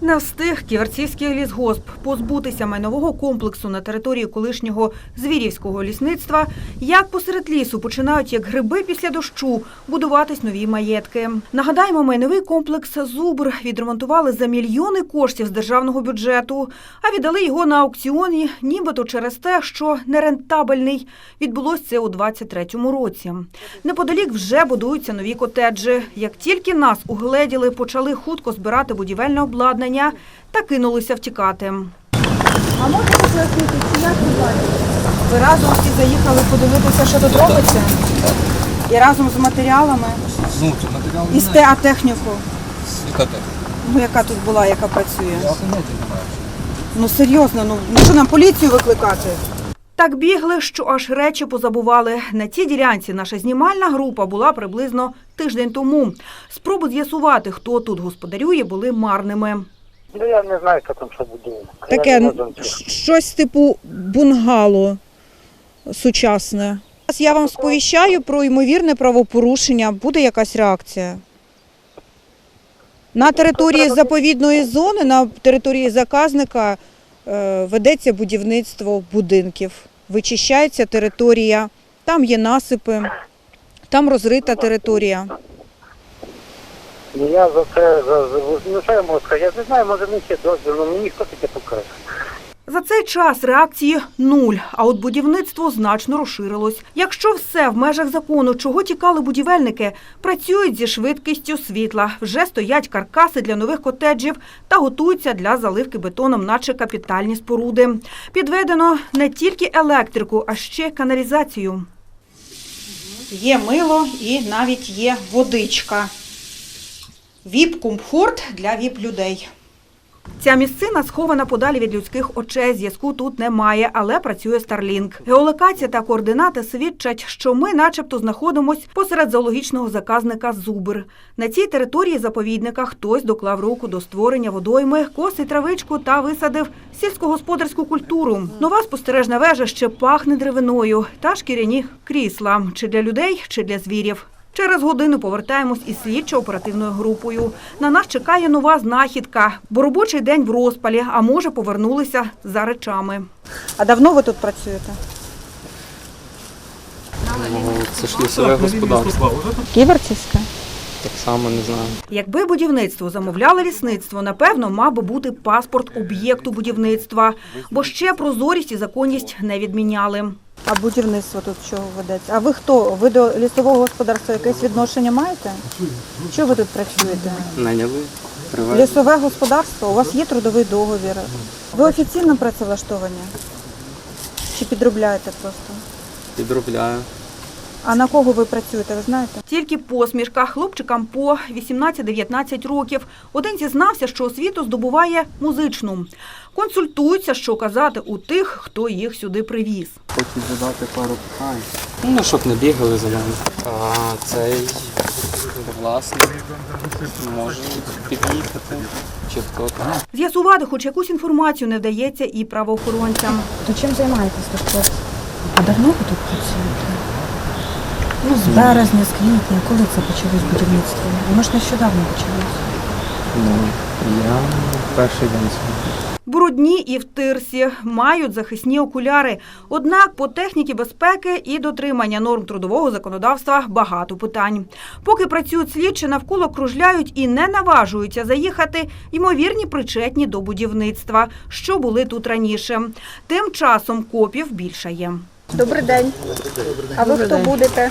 Не встиг Ківерцівський лісгосп позбутися майнового комплексу на території колишнього звірівського лісництва, як посеред лісу починають, як гриби після дощу, будуватись нові маєтки. Нагадаємо, майновий комплекс Зубр відремонтували за мільйони коштів з державного бюджету, а віддали його на аукціоні, нібито через те, що нерентабельний. Відбулось це у 23-му році. Неподалік вже будуються нові котеджі. Як тільки нас угледіли, почали хутко збирати будівельне обладнання та кинулися втікати. А можете пояснити, чи як ви бачите? Ви разом всі заїхали подивитися, що тут робиться? І разом з матеріалами, Ну, це матеріал і з ТА-техніку, Яка так? ну яка тут була, яка працює. Я поняття не маю. Ну серйозно, ну, ну що нам поліцію викликати? Так бігли, що аж речі позабували. На цій ділянці наша знімальна група була приблизно тиждень тому. Спроби з'ясувати, хто тут господарює, були марними. Ну я не знаю, що там що буде. Таке не ну, знаю, щ- щось типу бунгало сучасне. Зараз Я вам сповіщаю про ймовірне правопорушення. Буде якась реакція. На території заповідної зони, на території заказника е, ведеться будівництво будинків. Вичищається територія, там є насипи, там розрита територія. Ну, Я за це за, ну що я можу сказати? Я не знаю, може мені ще дозвіл, але мені хто таке покаже. За цей час реакції нуль, а от будівництво значно розширилось. Якщо все в межах закону, чого тікали будівельники, працюють зі швидкістю світла. Вже стоять каркаси для нових котеджів та готуються для заливки бетоном, наче капітальні споруди. Підведено не тільки електрику, а ще каналізацію. Є мило і навіть є водичка. Віп-комфорт для віп-людей. Ця місцина схована подалі від людських очей. Зв'язку тут немає, але працює Starlink. Геолокація та координати свідчать, що ми, начебто, знаходимось посеред зоологічного заказника Зубр. На цій території заповідника хтось доклав руку до створення водойми, косить травичку та висадив сільськогосподарську культуру. Нова спостережна вежа ще пахне деревиною та шкіряні крісла чи для людей, чи для звірів. Через годину повертаємось із слідчо-оперативною групою. На нас чекає нова знахідка, бо робочий день в розпалі, а може повернулися за речами. А давно ви тут працюєте? Ну, це ж лісове господарство. Ківерцівське. Так само не знаю. Якби будівництво замовляло лісництво, напевно, мав би бути паспорт об'єкту будівництва, бо ще прозорість і законність не відміняли. А будівництво тут чого ведеться? А ви хто? Ви до лісового господарства якесь відношення маєте? Що ви тут працюєте? Наняли, приватні. Лісове господарство, у вас є трудовий договір. Ви офіційно працевлаштовані? Чи підробляєте просто? Підробляю. А на кого ви працюєте, ви знаєте? Тільки посмішка хлопчикам по 18-19 років. Один зізнався, що освіту здобуває музичну. Консультуються, що казати у тих, хто їх сюди привіз. Хочу задати пару питань. Ну, щоб не бігали за мене. А цей власник може під'їхати. Чи хто там. З'ясувати хоч якусь інформацію не вдається і правоохоронцям. То чим займаєтесь тут? А давно ви тут працюєте? Ну, з березня, з квітня, коли це почалось будівництво? Воно ж нещодавно почалось. Ну, я перший день сьогодні. Брудні і в тирсі мають захисні окуляри. Однак по техніці безпеки і дотримання норм трудового законодавства багато питань. Поки працюють слідчі, навколо кружляють і не наважуються заїхати ймовірні причетні до будівництва, що були тут раніше. Тим часом копів більшає. Добрий день. А ви хто будете?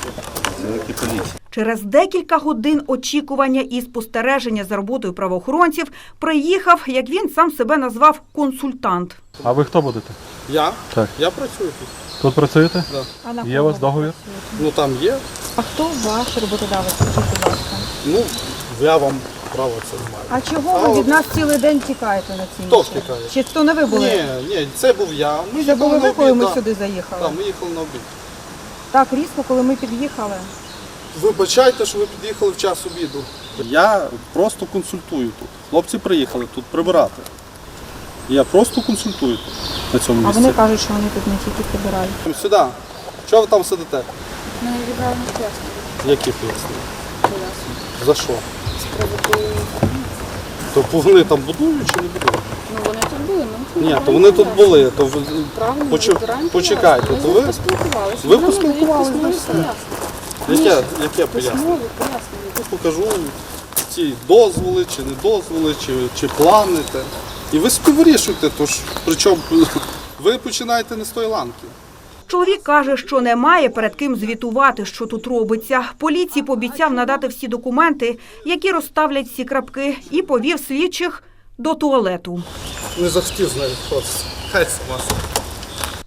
Через декілька годин очікування і спостереження за роботою правоохоронців приїхав, як він сам себе назвав, консультант. А ви хто будете? Я? Так. Я працюю тут. Тут працюєте? А на Є у вас договір? Ну там є. А хто ваш роботодавець? Скажіть, будь ласка. Ну, я вам право це не маю. А чого ви від нас цілий день тікаєте на цій Хто ніч? втікає? Чи то не ви були? Ні, ні, це був я. Ми Це були ви, коли ми да. сюди заїхали? Так, ми їхали на обід. Так, різко, коли ми під'їхали. Вибачайте, що ви під'їхали в час обіду. Я просто консультую тут. Хлопці приїхали тут прибирати. Я просто консультую тут, на цьому А місці. вони кажуть, що вони тут не тільки прибирають. Сюди. Чого ви там сидите? Ми відібрали Які пояснення? За що? Тобто вони там будують чи не будують? Ну вони тут були, ну Ні, то вони тут були. То ви правильно. Почу- почекайте, то ви- поспілкувалися. ви надають поспілкувалися, письмові все. яке, яке пояснення? Письмові пояснення. покажу ці дозволи чи не дозволи, чи, чи плани. те. І ви собі вирішуйте, тож причому ви починаєте не з тої ланки. Чоловік каже, що немає перед ким звітувати, що тут робиться. Поліції пообіцяв надати всі документи, які розставлять всі крапки, і повів слідчих до туалету. Не захотів з нею. Хай сама.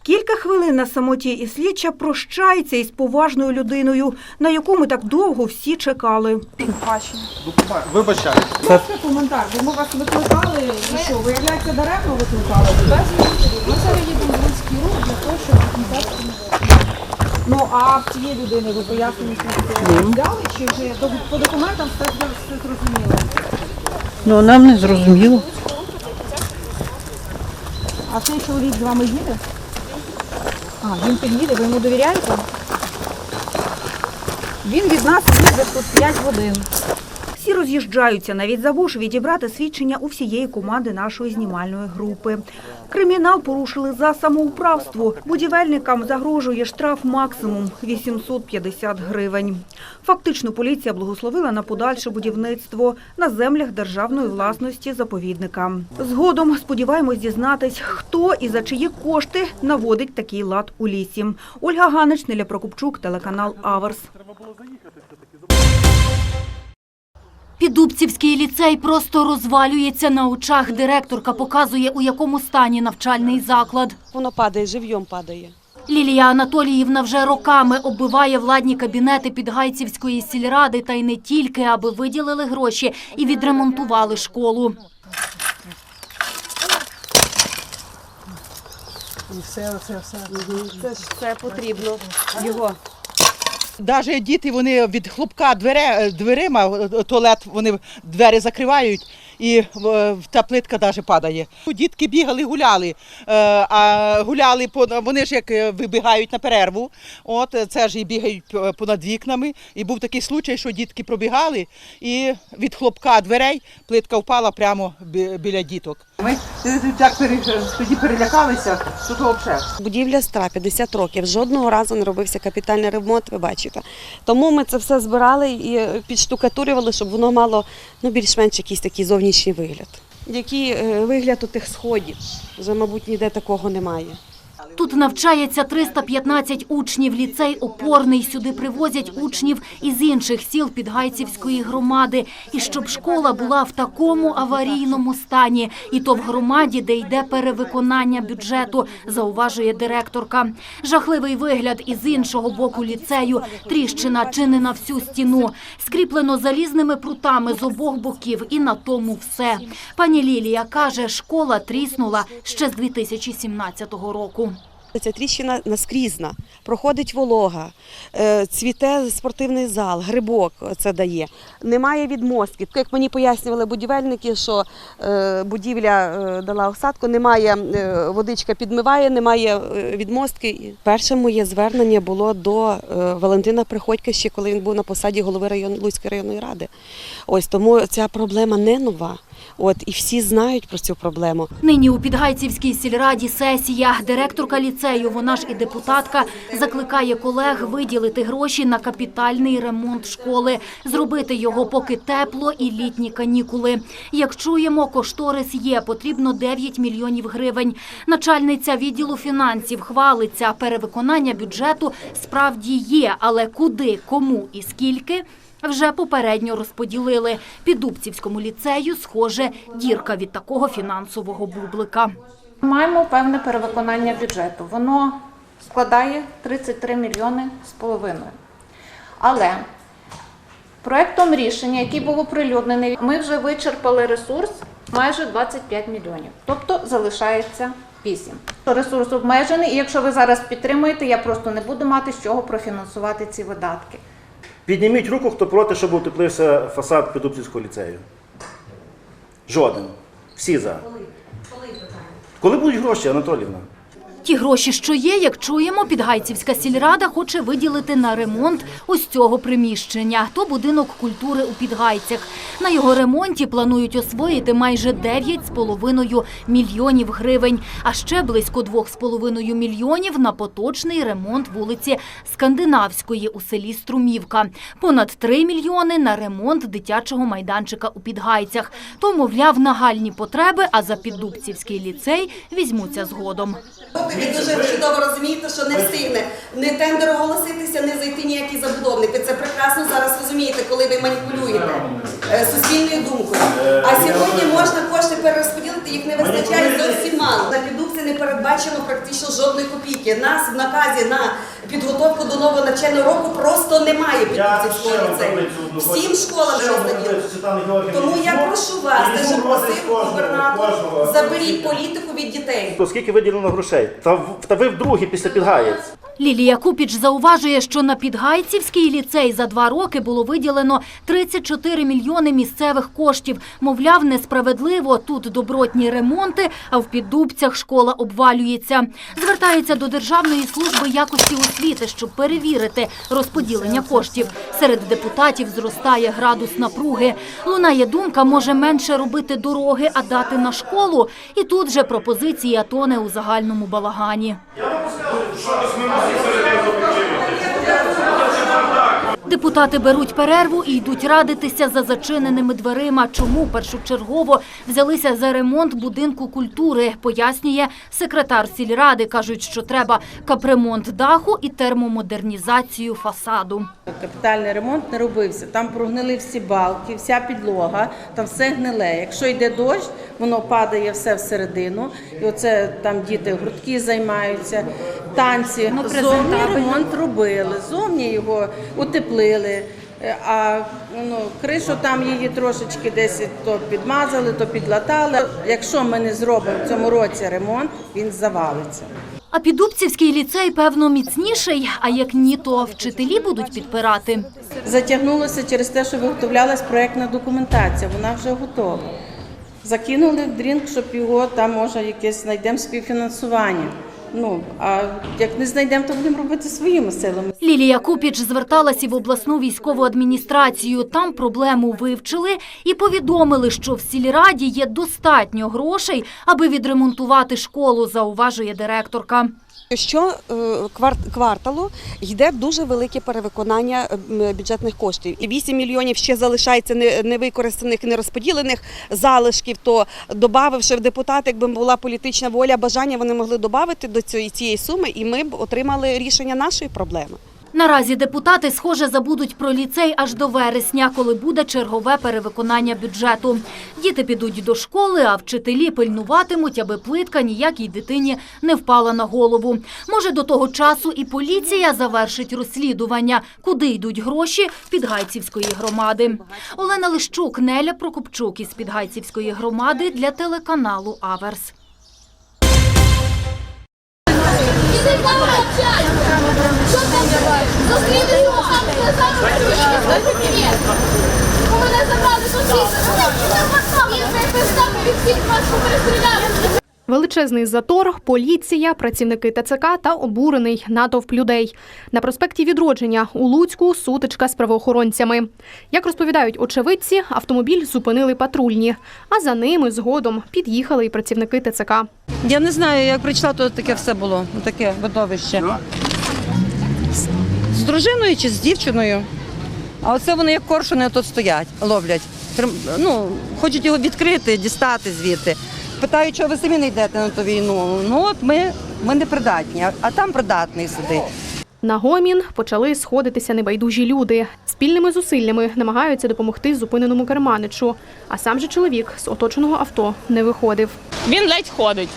Кілька хвилин на самоті і слідча прощається із поважною людиною, на яку ми так довго всі чекали. Документ- Вибачайте. коментар, бо ми вас викликали, і що, виявляється, даремно викликали? Ми зараз їдемо в для того, щоб документацію не Ну, а в цієї людини ви пояснення що взяли, чи вже по документам все, все зрозуміло? Ну, нам не зрозуміло. А цей чоловік з вами їде? А, він під'їде, ви йому довіряєте? Він від нас їде тут 5 годин. Всі роз'їжджаються, навіть забувши відібрати свідчення у всієї команди нашої знімальної групи. Кримінал порушили за самоуправство. Будівельникам загрожує штраф максимум 850 гривень. Фактично, поліція благословила на подальше будівництво на землях державної власності заповідника. Згодом сподіваємось дізнатись, хто і за чиї кошти наводить такий лад у лісі. Ольга Ганич, Неля Прокопчук, телеканал Аверс. Підубцівський ліцей просто розвалюється на очах. Директорка показує, у якому стані навчальний заклад. Воно падає, живьом падає. Лілія Анатоліївна вже роками оббиває владні кабінети Підгайцівської сільради та й не тільки, аби виділили гроші і відремонтували школу. Це ж це потрібно. Його. Навіть діти вони від хлопка двере, дверима, е, туалет, вони двері закривають і та плитка навіть падає. Дітки бігали, гуляли, е, а гуляли, по- вони ж як е, вибігають на перерву, от е, це ж і бігають понад вікнами. І був такий случай, що дітки пробігали і від хлопка дверей плитка впала прямо біля діток. Ми так тоді перелякалися, що то взагалі. Будівля стара, 50 років. Жодного разу не робився капітальний ремонт, ви бачите. Тому ми це все збирали і підштукатурювали, щоб воно мало ну, більш-менш якийсь такий зовнішній вигляд. Який е, вигляд у тих сходів? Вже, мабуть, ніде такого немає. Тут навчається 315 учнів. Ліцей опорний. Сюди привозять учнів із інших сіл Підгайцівської громади. І щоб школа була в такому аварійному стані, і то в громаді, де йде перевиконання бюджету, зауважує директорка. Жахливий вигляд із іншого боку ліцею. Тріщина чи не на всю стіну. Скріплено залізними прутами з обох боків, і на тому все. Пані Лілія каже, школа тріснула ще з 2017 року. Ця тріщина наскрізна, проходить волога, е, цвіте спортивний зал, грибок це дає. Немає відмостків. Як мені пояснювали будівельники, що е, будівля е, дала осадку, немає водичка підмиває, немає відмостки. Перше моє звернення було до Валентина Приходька, ще коли він був на посаді голови район, Луцької районної ради. Ось тому ця проблема не нова. От і всі знають про цю проблему. Нині у Підгайцівській сільраді сесія. Директорка ліцею, вона ж і депутатка, закликає колег виділити гроші на капітальний ремонт школи, зробити його поки тепло і літні канікули. Як чуємо, кошторис є, потрібно 9 мільйонів гривень. Начальниця відділу фінансів хвалиться, перевиконання бюджету справді є, але куди, кому і скільки – вже попередньо розподілили. Підубцівському ліцею, схоже, дірка від такого фінансового бублика. Маємо певне перевиконання бюджету. Воно складає 33 мільйони з половиною. Але проектом рішення, який був оприлюднений, ми вже вичерпали ресурс майже 25 мільйонів. Тобто залишається 8. Ресурс обмежений, і якщо ви зараз підтримуєте, я просто не буду мати з чого профінансувати ці видатки. Підніміть руку, хто проти, щоб утеплився фасад Підупцівського ліцею. Жоден. Всі за. Коли будуть гроші, Анатоліївна? Ті гроші, що є, як чуємо, Підгайцівська сільрада хоче виділити на ремонт ось цього приміщення. То будинок культури у Підгайцях. На його ремонті планують освоїти майже 9,5 мільйонів гривень, а ще близько 2,5 мільйонів на поточний ремонт вулиці Скандинавської у селі Струмівка. Понад 3 мільйони на ремонт дитячого майданчика у Підгайцях. То, мовляв, нагальні потреби, а за Піддубцівський ліцей візьмуться згодом. Ви дуже чудово розумієте, що не встигне не тендер оголоситися, не зайти ніякий забудовник. Ви це прекрасно зараз розумієте, коли ви маніпулюєте е, суспільною думкою. А сьогодні можна кошти перерозподілити, їх не вистачає зовсім мало. На підубці не передбачено практично жодної копійки. Нас в наказі на підготовку до нового навчального року просто немає підубцівського ліцею. Всім школам роздають. Тому я прошу вас, дуже просив губернатор, заберіть політику від дітей. То скільки виділено грошей? Та, в- та ви вдруге після підгаєць. Лілія Купіч зауважує, що на Підгайцівський ліцей за два роки було виділено 34 мільйони місцевих коштів. Мовляв, несправедливо, тут добротні ремонти, а в Піддубцях школа обвалюється. Звертається до Державної служби якості освіти, щоб перевірити розподілення коштів. Серед депутатів зростає градус напруги. Лунає думка, може менше робити дороги, а дати на школу. І тут же пропозиція тоне у загальному балагані. Депутати беруть перерву і йдуть радитися за зачиненими дверима. Чому першочергово взялися за ремонт будинку культури, пояснює секретар сільради. Кажуть, що треба капремонт даху і термомодернізацію фасаду. Капітальний ремонт не робився. Там прогнили всі балки, вся підлога, там все гниле. Якщо йде дощ, воно падає все всередину. І оце там діти гуртки займаються, танці. Зовні ремонт робили, зовні його утеплили. Е, А ну, кришу там її трошечки десь то підмазали, то підлатали. Якщо ми не зробимо в цьому році ремонт, він завалиться. А Підубцівський ліцей, певно, міцніший, а як ні, то вчителі будуть підпирати. Затягнулося через те, що виготовлялась проєктна документація, вона вже готова. Закинули в дрінк, щоб його там може якесь знайдемо співфінансування. Ну а як не знайдемо, то будемо робити своїми силами. Лілія Купіч зверталася в обласну військову адміністрацію. Там проблему вивчили і повідомили, що в сільраді є достатньо грошей, аби відремонтувати школу, зауважує директорка. Що е, кварталу йде дуже велике перевиконання е, бюджетних коштів. І 8 мільйонів ще залишається не- невикористаних, нерозподілених залишків. То додавши в депутати, якби була політична воля, бажання, вони могли додати до цієї суми, і ми б отримали рішення нашої проблеми. Наразі депутати, схоже, забудуть про ліцей аж до вересня, коли буде чергове перевиконання бюджету. Діти підуть до школи, а вчителі пильнуватимуть, аби плитка ніякій дитині не впала на голову. Може, до того часу і поліція завершить розслідування, куди йдуть гроші Підгайцівської громади. Олена Лищук, Неля Прокопчук із Підгайцівської громади для телеканалу Аверс. У мене забрали сусіди. від всіх вас перестріляли. Величезний затор, поліція, працівники ТЦК та обурений натовп людей. На проспекті Відродження у Луцьку сутичка з правоохоронцями. Як розповідають очевидці, автомобіль зупинили патрульні, а за ними згодом під'їхали і працівники ТЦК. Я не знаю, як прийшла, то таке все було, таке видовище. З- З дружиною чи з дівчиною. А оце вони як коршуни тут стоять, ловлять. Ну, хочуть його відкрити, дістати звідти. Питають, чого ви самі не йдете на ту війну. Ну от ми, ми не придатні, а- а там придатний сидить. На гомін почали сходитися небайдужі люди. Спільними зусиллями намагаються допомогти зупиненому керманичу. А сам же чоловік з оточеного авто не виходив. Він ледь ходить.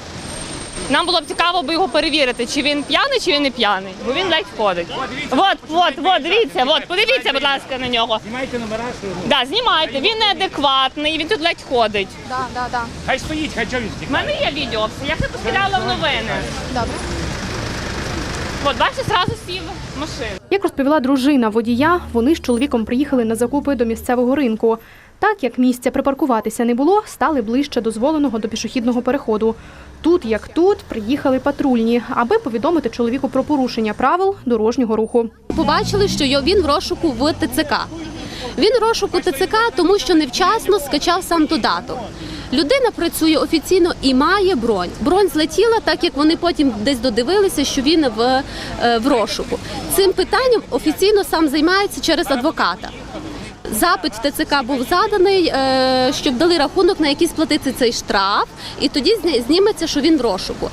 Нам було б цікаво би його перевірити, чи він п'яний, чи він не п'яний. Бо він ледь ходить. От, от, от, дивіться, от, подивіться, будь ласка, на нього. Знімайте номера, що да, знімайте. Він неадекватний, він тут ледь ходить. Да, да, да. Хай стоїть, хай чого він У мене є відео, я це поскидала в новини. Добре. От, бачите, зразу сів в машину. Як розповіла дружина водія, вони з чоловіком приїхали на закупи до місцевого ринку. Так як місця припаркуватися не було, стали ближче дозволеного до пішохідного переходу. Тут, як тут, приїхали патрульні, аби повідомити чоловіку про порушення правил дорожнього руху. Побачили, що він в розшуку в ТЦК. Він в розшуку ТЦК, тому що невчасно скачав сам додаток. Людина працює офіційно і має бронь. Бронь злетіла, так як вони потім десь додивилися, що він в, е, в розшуку. Цим питанням офіційно сам займається через адвоката. Запит в ТЦК був заданий, е, щоб дали рахунок, на який сплатити цей штраф, і тоді зні- зніметься, що він в розшуку.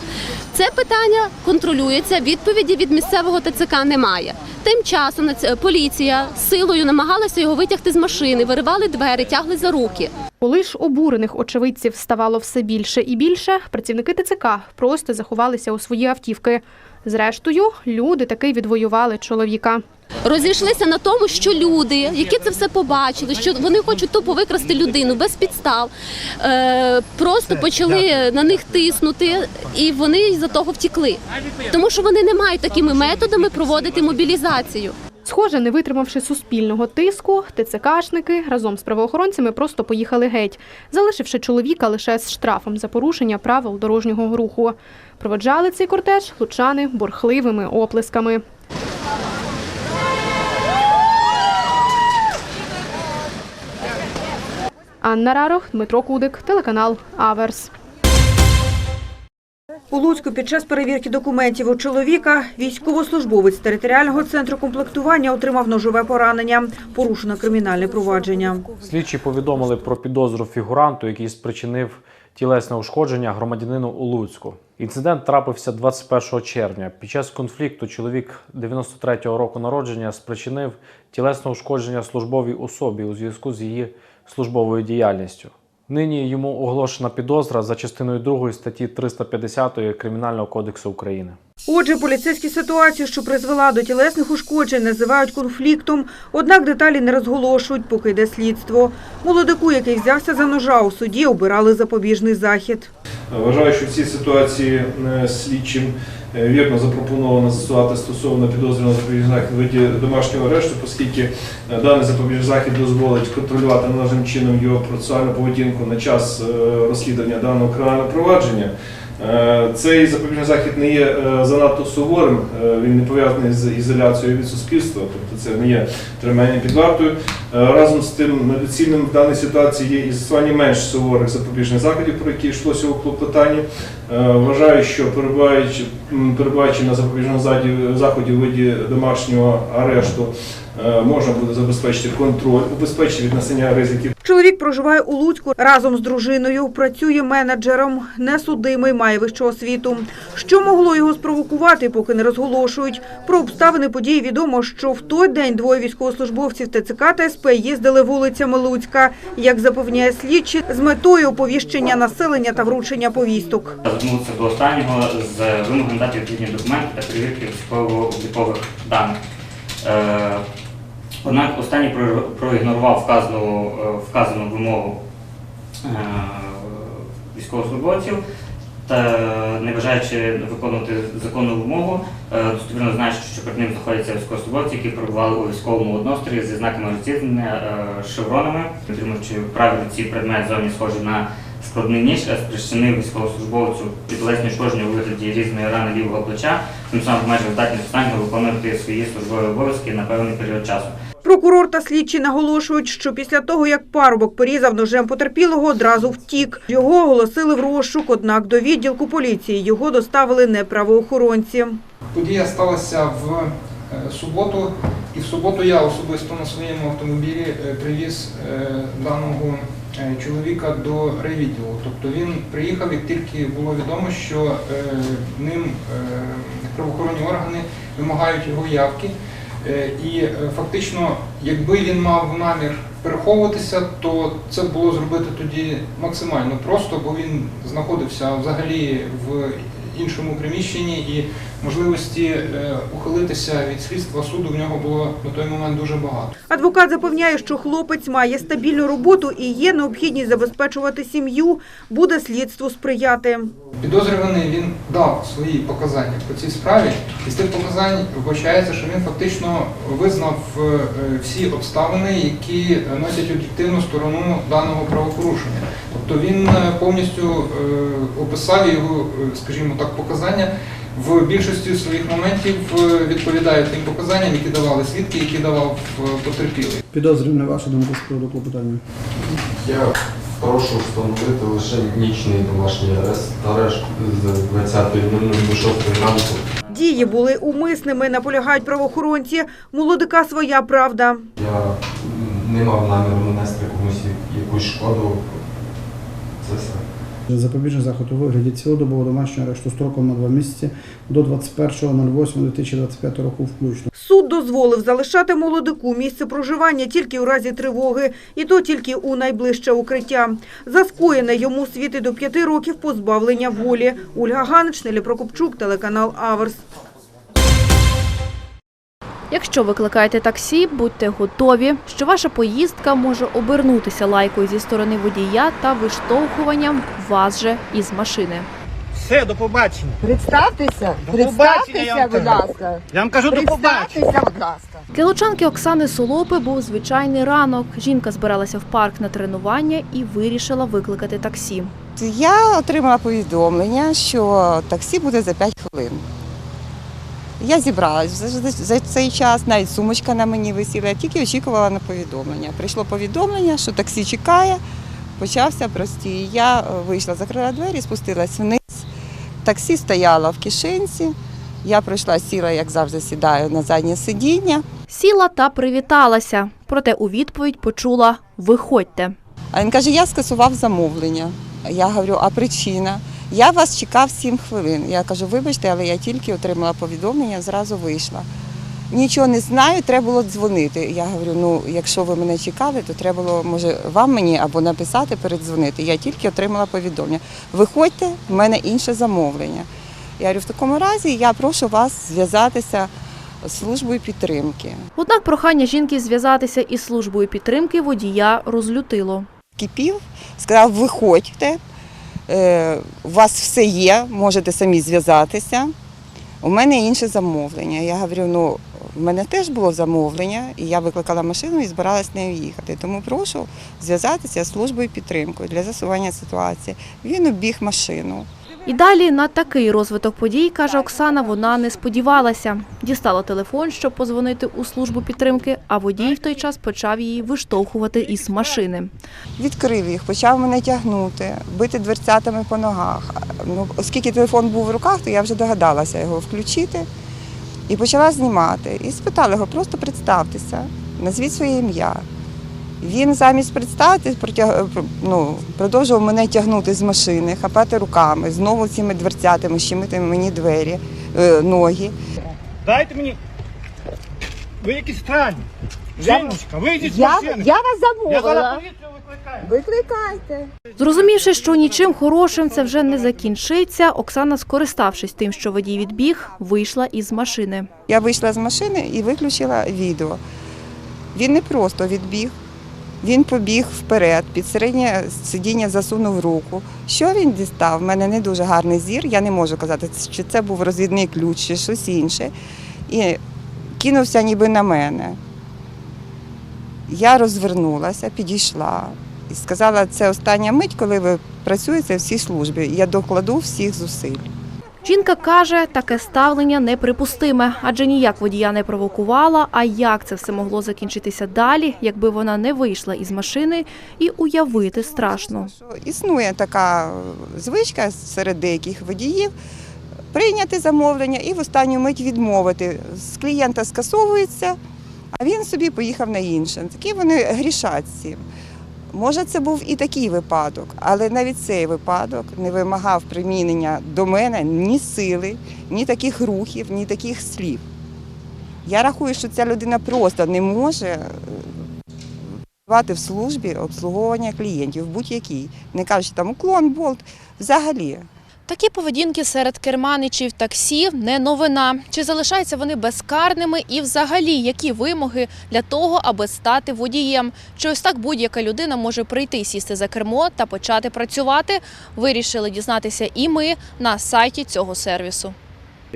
Це питання контролюється. Відповіді від місцевого ТЦК немає. Тим часом поліція силою намагалася його витягти з машини, виривали двері, тягли за руки. Коли ж обурених очевидців ставало все більше і більше, працівники ТЦК просто заховалися у свої автівки. Зрештою, люди таки відвоювали чоловіка. Розійшлися на тому, що люди, які це все побачили, що вони хочуть тупо викрасти людину без підстав, е, просто почали на них тиснути, і вони за того втікли. Тому що вони не мають такими методами проводити мобілізацію. Схоже, не витримавши суспільного тиску, ТЦКшники разом з правоохоронцями просто поїхали геть, залишивши чоловіка лише з штрафом за порушення правил дорожнього руху. Проводжали цей кортеж лучани бурхливими оплесками. Анна Рарох, Дмитро Кудик, телеканал Аверс. У Луцьку під час перевірки документів у чоловіка військовослужбовець територіального центру комплектування отримав ножове поранення. Порушено кримінальне провадження. Слідчі повідомили про підозру фігуранту, який спричинив тілесне ушкодження громадянину у Луцьку. Інцидент трапився 21 червня. Під час конфлікту чоловік 93-го року народження спричинив тілесне ушкодження службовій особі у зв'язку з її службовою діяльністю. Нині йому оголошена підозра за частиною 2 статті 350 Кримінального кодексу України. Отже, поліцейські ситуацію, що призвела до тілесних ушкоджень, називають конфліктом, однак деталі не розголошують, поки йде слідство. Молодику, який взявся за ножа у суді, обирали запобіжний захід. Вважаю, що в цій ситуації е, слідчим вірно запропоновано застосувати стосовно підозрюваного запобіжний захід виді домашнього арешту, оскільки е, даний запобіжний захід дозволить контролювати належним чином його процесуальну поведінку на час е, розслідування даного кримінального провадження. Е, Цей запобіжний захід не є е, занадто суворим, е, він не пов'язаний з ізоляцією від суспільства, тобто це не є тримання під вартою. Е, Разом з тим доцільним в даній ситуації є і застосування менш суворих запобіжних заходів, про які йшлося у клопотанні. Е, Вважаю, що перебуваючи, на запобіжному заході у виді домашнього арешту, е, можна буде забезпечити контроль, убезпечити від насення ризиків. Чоловік проживає у Луцьку разом з дружиною, працює менеджером, несудимий, має вищу освіту. Що могло його спровокувати, поки не розголошують. Про обставини події відомо, що в той день двоє військовослужбовців ТЦК та СП їздили вулицями Луцька, як запевняє слідчі, з метою оповіщення населення та вручення повісток. Звернувся до останнього з вимогами дати відповідні документи та перевірки військово-облікових даних. Е, Однак останній проігнорував вказану, е, вказану вимогу е, військовослужбовців та не бажаючи виконувати законну вимогу, е, достовірно знаючи, що перед ним знаходяться військовослужбовці, які перебували у військовому однострої зі знаками розцінення е, шевронами, отримуючи правильно ці предмет зовні схожі на складний ніж, е, спричинив військовослужбовцю підлесні ушкодження у вигляді різної рани лівого плеча, тим самим майже здатність останнього виконувати свої службові обов'язки на певний період часу. Прокурор та слідчі наголошують, що після того, як парубок порізав ножем потерпілого, одразу втік. Його оголосили в розшук, однак до відділку поліції його доставили не правоохоронці. Подія сталася в е, суботу, і в суботу я особисто на своєму автомобілі е, привіз е, даного чоловіка до райвідділу. Тобто він приїхав, як тільки було відомо, що ним правоохоронні органи вимагають його явки. Е, І е, фактично, якби він мав намір переховуватися, то це було зробити тоді максимально просто, бо він знаходився взагалі в іншому приміщенні і можливості е, ухилитися від слідства суду в нього було на той момент дуже багато. Адвокат запевняє, що хлопець має стабільну роботу і є необхідність забезпечувати сім'ю, буде слідству сприяти. Підозрюваний він дав свої показання по цій справі, і з тих показань вбачається, що він фактично визнав е, всі обставини, які носять об'єктивну сторону даного правопорушення. Тобто він е, повністю е, описав його, е, скажімо так, показання. В більшості своїх моментів е, відповідає тим показанням, які давали свідки, які давав е, потерпілий. Підозрюваний, ваша думка з приводу клопотання? Я прошу встановити лише нічний домашній арест, арешт з 20.00 до 6 ранку. Дії були умисними, наполягають правоохоронці. Молодика своя правда. Я не мав наміру нанести комусь якусь шкоду. Це все. Запобіжний заход у вигляді цілодобового домашнього арешту строком на два місяці до 21.08.2025 року включно. Суд дозволив залишати молодику місце проживання тільки у разі тривоги, і то тільки у найближче укриття. За скоєне йому світи до п'яти років позбавлення волі. Ольга Ганич, Нелі Прокопчук, телеканал Аверс. Якщо викликаєте таксі, будьте готові, що ваша поїздка може обернутися лайкою зі сторони водія та виштовхуванням вас же із машини. Все, до побачення. Представтеся, До побачення, я представтеся, вам будь кажу. ласка. Я вам кажу до побачення. Представтеся, будь ласка. Для лучанки Оксани Солопи був звичайний ранок. Жінка збиралася в парк на тренування і вирішила викликати таксі. Я отримала повідомлення, що таксі буде за 5 хвилин. Я зібралась за, цей час, навіть сумочка на мені висіла, я тільки очікувала на повідомлення. Прийшло повідомлення, що таксі чекає, почався простій. Я е, вийшла, закрила двері, спустилась вниз. Таксі стояло в кишенці. Я прийшла, сіла, як завжди, сідаю на заднє сидіння. Сіла та привіталася, проте у відповідь почула Виходьте. А він каже, я скасував замовлення. Я говорю, а причина? Я вас чекав 7 хвилин. Я кажу, вибачте, але я тільки отримала повідомлення, зразу вийшла. Нічого не знаю, треба було дзвонити. Я говорю, ну якщо ви мене чекали, то треба було, може, вам мені або написати, передзвонити. Я тільки отримала повідомлення. Виходьте, в мене інше замовлення. Я говорю, в такому разі я прошу вас зв'язатися з службою підтримки. Однак прохання жінки зв'язатися із службою підтримки водія розлютило. кипів, сказав, виходьте, у вас все є, можете самі зв'язатися. У мене інше замовлення. Я говорю, ну, в мене теж було замовлення, і я викликала машину і збиралась нею їхати. Тому прошу зв'язатися з службою підтримки для засування ситуації. Він обіг машину. І далі на такий розвиток подій, каже Оксана, вона не сподівалася. Дістала телефон, щоб позвонити у службу підтримки, а водій в той час почав її виштовхувати із машини. Відкрив їх, почав мене тягнути, бити дверцятами по ногах. Ну, оскільки телефон був в руках, то я вже догадалася його включити і почала знімати. І спитала його, просто представтеся, назвіть своє ім'я. Він замість представити протяг... ну, продовжував мене тягнути з машини, хапати руками, знову цими дверцятами, щемити мені двері, е, ноги. Дайте мені. Ви якісь странні. Жіночка, вийдіть з Я- машини. я вас Я замовила. поліцію викликаю. Викликайте. Зрозумівши, що нічим хорошим це вже не закінчиться, Оксана, скориставшись тим, що водій відбіг, вийшла із машини. Я вийшла з машини і виключила відео. Він не просто відбіг, він побіг вперед, під середнє сидіння засунув руку. Що він дістав? У мене не дуже гарний зір, я не можу казати, чи це був розвідний ключ, чи щось інше. І кинувся ніби на мене. Я розвернулася, підійшла і сказала, це остання мить, коли ви працюєте в цій службі. Я докладу всіх зусиль. Жінка каже, таке ставлення неприпустиме, адже ніяк водія не провокувала. А як це все могло закінчитися далі, якби вона не вийшла із машини і уявити страшно. Існує така звичка серед деяких водіїв прийняти замовлення і в останню мить відмовити. З клієнта скасовується, а він собі поїхав на інше. Такі вони грішать цим. Може, це був і такий випадок, але навіть цей випадок не вимагав примінення до мене ні сили, ні таких рухів, ні таких слів. Я рахую, що ця людина просто не може е, працювати в службі обслуговування клієнтів будь-якій. Не кажучи там уклон, болт, взагалі. Такі поведінки серед керманичів таксі не новина. Чи залишаються вони безкарними і взагалі які вимоги для того, аби стати водієм? Чи ось так будь-яка людина може прийти, сісти за кермо та почати працювати? Вирішили дізнатися і ми на сайті цього сервісу.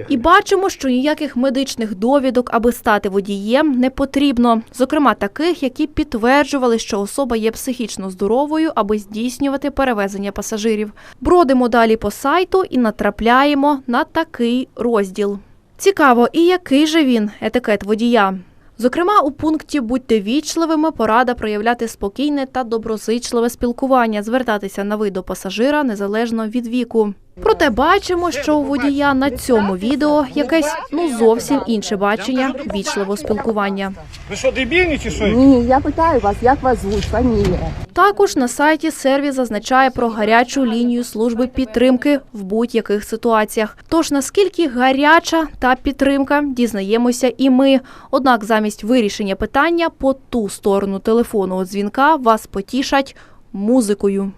І бачимо, що ніяких медичних довідок, аби стати водієм, не потрібно. Зокрема, таких, які підтверджували, що особа є психічно здоровою, аби здійснювати перевезення пасажирів. Бродимо далі по сайту і натрапляємо на такий розділ. Цікаво, і який же він етикет водія. Зокрема, у пункті Будьте вічливими порада проявляти спокійне та доброзичливе спілкування, звертатися на ви до пасажира незалежно від віку. Проте бачимо, що у водія на цьому відео якесь ну зовсім інше бачення вічливого спілкування. Ви що, дебільні чи що? Ні, я питаю вас, як вас звуть, фамілія? Також на сайті сервіс зазначає про гарячу лінію служби підтримки в будь-яких ситуаціях. Тож наскільки гаряча та підтримка, дізнаємося і ми. Однак замість вирішення питання по ту сторону телефонного дзвінка вас потішать музикою.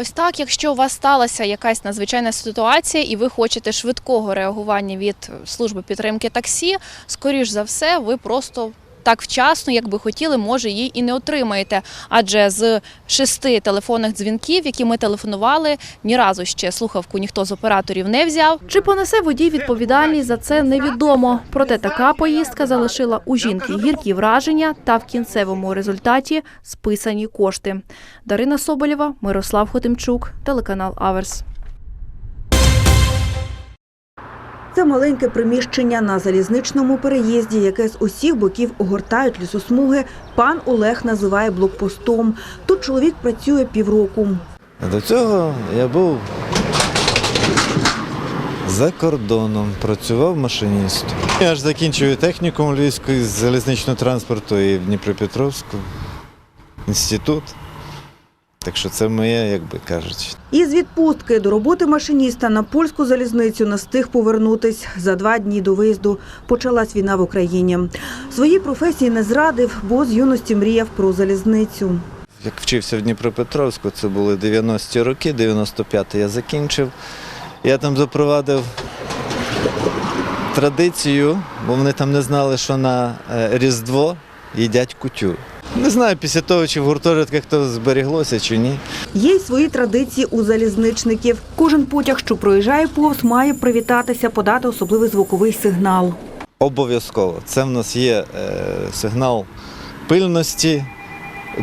Ось так, якщо у вас сталася якась надзвичайна ситуація, і ви хочете швидкого реагування від служби підтримки таксі, скоріш за все, ви просто так вчасно, як би хотіли, може її і не отримаєте. Адже з шести телефонних дзвінків, які ми телефонували, ні разу ще слухавку ніхто з операторів не взяв. Чи понесе водій відповідальність за це невідомо. Проте така поїздка залишила у жінки гіркі враження та в кінцевому результаті списані кошти. Дарина Соболєва, Мирослав Хотимчук, телеканал Аверс. Це маленьке приміщення на залізничному переїзді, яке з усіх боків огортають лісосмуги. Пан Олег називає блокпостом. Тут чоловік працює півроку. До цього я був за кордоном, працював машиністом. Я ж закінчую технікум Львівської залізничного транспорту і в Дніпропетровську інститут. Так що це моє, як би кажуть. Із відпустки до роботи машиніста на польську залізницю не встиг повернутись. За два дні до виїзду почалась війна в Україні. Своїй професії не зрадив, бо з юності мріяв про залізницю. Як вчився в Дніпропетровську, це були 90-ті роки, 95-й я закінчив. Я там запровадив традицію, бо вони там не знали, що на е, Різдво їдять кутю. Не знаю, після того, чи в гуртожитках то зберіглося, чи ні. Є й свої традиції у залізничників. Кожен потяг, що проїжджає повз, має привітатися, подати особливий звуковий сигнал. Обов'язково. Це в нас є е, сигнал пильності.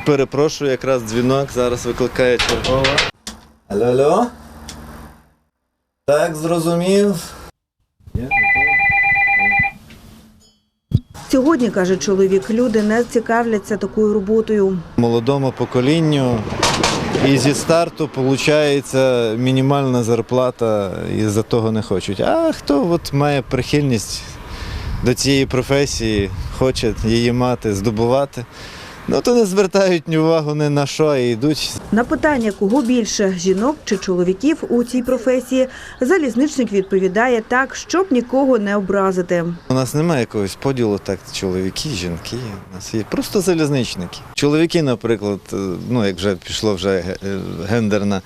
Перепрошую, якраз дзвінок зараз викликає чергова. Алло, алло? Так, зрозумів. Сьогодні, каже чоловік, люди не цікавляться такою роботою. Молодому поколінню і зі старту виходить мінімальна зарплата, і за того не хочуть. А хто от має прихильність до цієї професії, хоче її мати, здобувати, ну то не звертають ні увагу ні на що і йдуть. На питання, кого більше жінок чи чоловіків у цій професії, залізничник відповідає так, щоб нікого не образити. У нас немає якогось поділу, так чоловіки, жінки. У нас є просто залізничники. Чоловіки, наприклад, е, ну як вже пішло вже е, гендерна,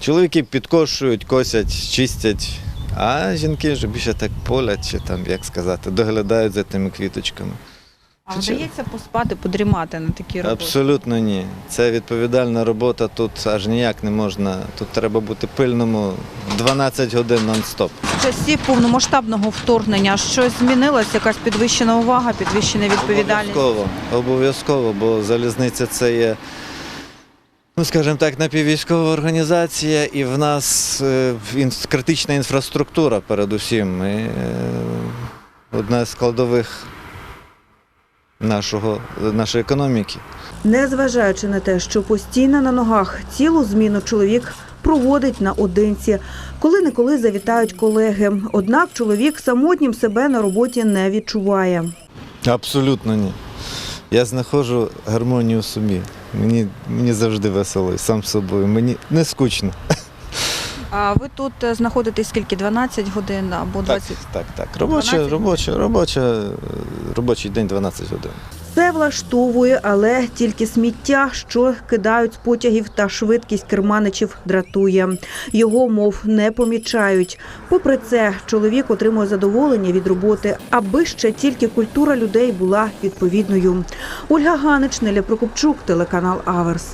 чоловіки підкошують, косять, чистять. А жінки вже більше так полять, чи там, як сказати, доглядають за тими квіточками. А вдається поспати, подрімати на такій роботі? Абсолютно ні. Це відповідальна робота, тут аж ніяк не можна. Тут треба бути пильному 12 годин нон-стоп. З часів повномасштабного вторгнення щось змінилось, якась підвищена увага, підвищена відповідальність. Обов'язково, обов'язково, бо залізниця це є, ну скажімо так, напіввійськова організація, і в нас е, критична інфраструктура передусім. І, е, одна з складових нашого, нашої економіки. Незважаючи на те, що постійно на ногах цілу зміну чоловік проводить наодинці, коли неколи завітають колеги. Однак чоловік самотнім себе на роботі не відчуває. Абсолютно ні. Я знаходжу гармонію в собі. Мені, мені завжди весело сам собою. Мені не скучно. А ви тут е, знаходитесь скільки? 12 годин або 20? Так, так. Робоча, 12? робоча, робоча, е, робочий день 12 годин. Все влаштовує, але тільки сміття, що кидають з потягів та швидкість керманичів дратує. Його, мов, не помічають. Попри це, чоловік отримує задоволення від роботи, аби ще тільки культура людей була відповідною. Ольга Ганич, Неля Прокопчук, телеканал Аверс.